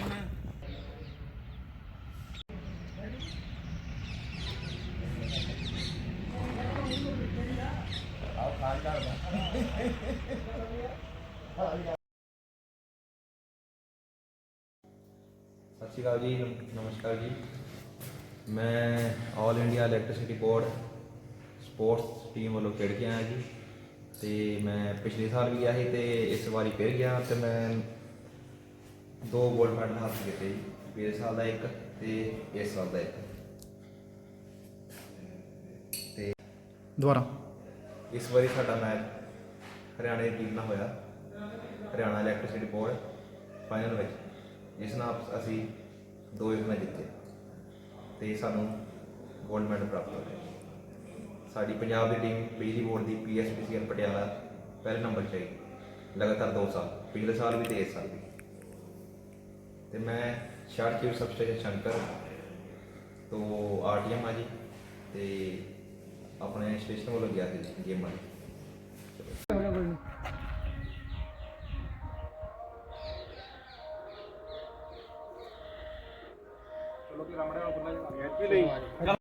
ਜਾਣਾ। ਸਤਿ ਸ਼੍ਰੀ ਅਕਾਲ ਜੀ ਨਮਸਕਾਰ ਜੀ। ਮੈਂ all India electricity board sports team ਵੱਲੋਂ ਖੇਡ ਕੇ ਆਇਆ ਜੀ। ਤੇ ਮੈਂ ਪਿਛਲੇ ਸਾਲ ਵੀ ਗਿਆ ਸੀ ਤੇ ਇਸ ਵਾਰੀ ਫਿਰ ਗਿਆ ਤੇ ਮੈਂ ਦੋ 골ਡ ਮੈਡਲ ਹਾਸਲ ਕੀਤੇ ਜੀ ਪਿਛਲੇ ਸਾਲ ਦਾ ਇੱਕ ਤੇ ਇਸ ਸਾਲ ਦਾ ਇੱਕ। ਤੇ ਦੁਬਾਰਾ। ਇਸ ਵਾਰੀ ਸਾਡਾ ਮੈਚ ਹਰਿਆਣਾ ਦੀ ਟੀਮ ਨਾਲ ਹੋਇਆ। ਹਰਿਆਣਾ ਇਲੈਕਟ੍ਰਿਸਿਟੀ ਬੋਰਡ ਫਾਈਨਲ ਵਿੱਚ ਜਿਸ ਨਾਲ ਅਸੀਂ ਦੋ ਇੱਕ ਮੈਚ ਜਿੱਤੇ। ਤੇ ਸਾਨੂੰ 골ਡ ਮੈਡਲ ਪ੍ਰਾਪਤ ਹੋਇਆ ਸਾਡੀ ਪੰਜਾਬ ਦੀ ਟੀਮ ਬਿਜਲੀ ਬੋਰਡ ਦੀ ਪੀਐਸਪੀਸੀਐਲ ਪਟਿਆਲਾ ਪਹਿਲੇ ਨੰਬਰ 'ਤੇ ਆਈ। ਲਗਾਤਾਰ 2 ਸਾਲ ਪਿਛਲੇ ਸਾਲ ਵੀ ਤੇ ਇਸ ਸਾਲ ਵੀ। ਤੇ ਮੈਂ ਸ਼ਾਰਟਕਿਵ ਸਬਸਟੇਸ਼ਨ ਸ਼ੰਕਰ ਤੋਂ ਆਰਟੀਐਮ ਆ ਜੀ ਤੇ ਆਪਣੇ ਸਟੇਸ਼ਨ ਵੱਲੋਂ ਗਿਆ ਸੀ ਗੇਮਾਂ ਲਈ ਚੱਲ